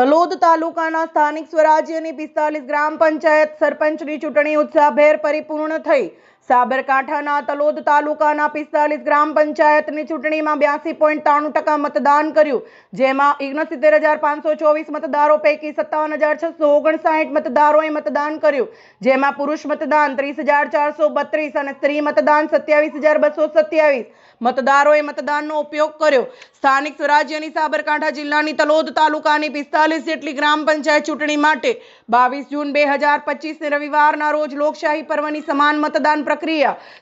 તલોદ તાલુકાના સ્થાનિક સ્વરાજ્યની પિસ્તાલીસ ગ્રામ પંચાયત સરપંચની ચૂંટણી ઉત્સાહભેર પરિપૂર્ણ થઈ. સાબરકાંઠાના તલોદ તાલુકાના પિસ્તાલીસ ગ્રામ પંચાયતની ચૂંટણીમાં બ્યાસી પોઈન્ટ ત્રાણું ટકા મતદાન કર્યું, જેમાં ઓગણસિત્તેર હજાર પાંચસો ચોવીસ મતદારો પૈકી સત્તાવન હજાર છસો ઓગણસાઠ મતદારોએ મતદાન કર્યું, જેમાં પુરુષ મતદાન ત્રીસ હજાર ચારસો બત્રીસ અને સ્ત્રી મતદાન સત્યાવીસ હજાર બસો સત્યાવીસ મતદારોએ મતદાનનો ઉપયોગ કર્યો. સ્થાનિક સ્વરાજ્યની સાબરકાંઠા જિલ્લાની તલોદ તાલુકાની પિસ્તાલીસ જેટલી ગ્રામ પંચાયત ચૂંટણી માટે બાવીસ જૂન બે હજાર પચીસને રવિવારના રોજ લોકશાહી પર્વની સમાન મતદાન પ્રક્રિયા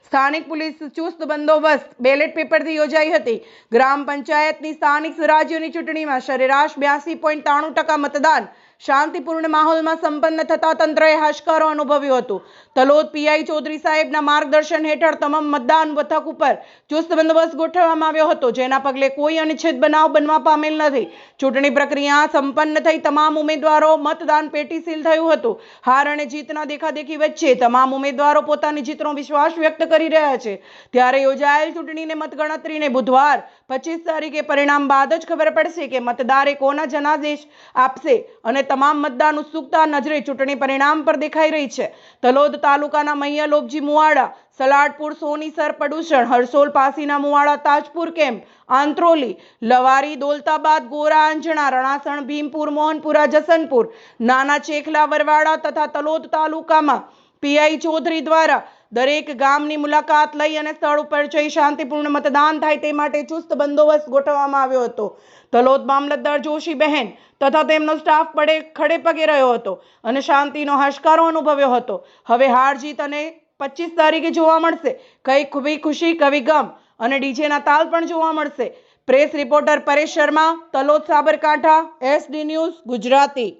સ્થાનિક પોલીસ ચુસ્ત બંદોબસ્ત. બેલેટ પેપરથી યોજાઈ હતી. ગ્રામ પંચાયતની સ્થાનિક સ્વરાજ્યની ચૂંટણીમાં સરેરાશ બ્યાસી પોઈન્ટ ત્રાણું ટકા મતદાન શાંતિપૂર્ણ માહોલમાં સંપન્ન થતા તંત્રએ હાશકારો અનુભવ્યો હતો. તલોદ પીઆઈ ચૌધરી સાહેબના માર્ગદર્શન હેઠળ તમામ મતદાન મથક ઉપર ચુસ્ત બંદોબસ્ત ગોઠવવામાં આવ્યો હતો, જેના પગલે કોઈ અનિચ્છિત બનાવ બનવા પામેલ નથી. ચૂંટણી પ્રક્રિયા સંપન્ન થઈ તમામ ઉમેદવારો મતદાન પેટી સીલ થયું હતું. હાર અને જીતના દેખાદેખી વચ્ચે તમામ ઉમેદવારો પોતાની જીતનો વિશ્વાસ વ્યક્ત કરી રહ્યા છે. ત્યારે યોજાયેલ ચૂંટણીને મતગણતરીને બુધવાર પચીસ તારીખે પરિણામ બાદ જ ખબર પડશે કે મતદારે કોના જનાદેશ આપશે અને તમામ મતદાન ઉત્સુકતા નજરે ચૂંટણી પરિણામ પર દેખાઈ રહી છે. તલોદ તાલુકાના મૈયા લોબજી મુવાડા, સલાડપુર, સોનીસર પડુષણ હરસોલ પાસીના મુવાડા, તાજપુર કેમ્પ, આંત્રોલી, લવારી, દોલતાબાદ, ગોરા, અંજણા, રણાસણ, ભીમપુર, મોહનપુરા, જસનપુર, નાના ચેખલા, વરવાડા તથા તલોદ તાલુકામાં પીઆઈ ચૌધરી દ્વારા દરેક ગામની મુલાકાત લઈ અને સ્થળ ઉપર જઈ શાંતિપૂર્ણ મતદાન થાય તે માટે ચુસ્ત બંદોબસ્ત ગોઠવવામાં આવ્યો હતો. તલોદ મામલતદાર જોશીબહેન તથા તેમનો સ્ટાફ પડે ખડે પગે રહ્યો હતો અને શાંતિનો હાશકારો અનુભવ્યો હતો. હવે હાર જીત અને પચીસ તારીખે જોવા મળશે. કઈ ખૂબી ખુશી, કવિ ગમ અને ડીજેના તાલ પણ જોવા મળશે. Press reporter Paresh Sharma, Talod Sabarkantha, SD news Gujarati.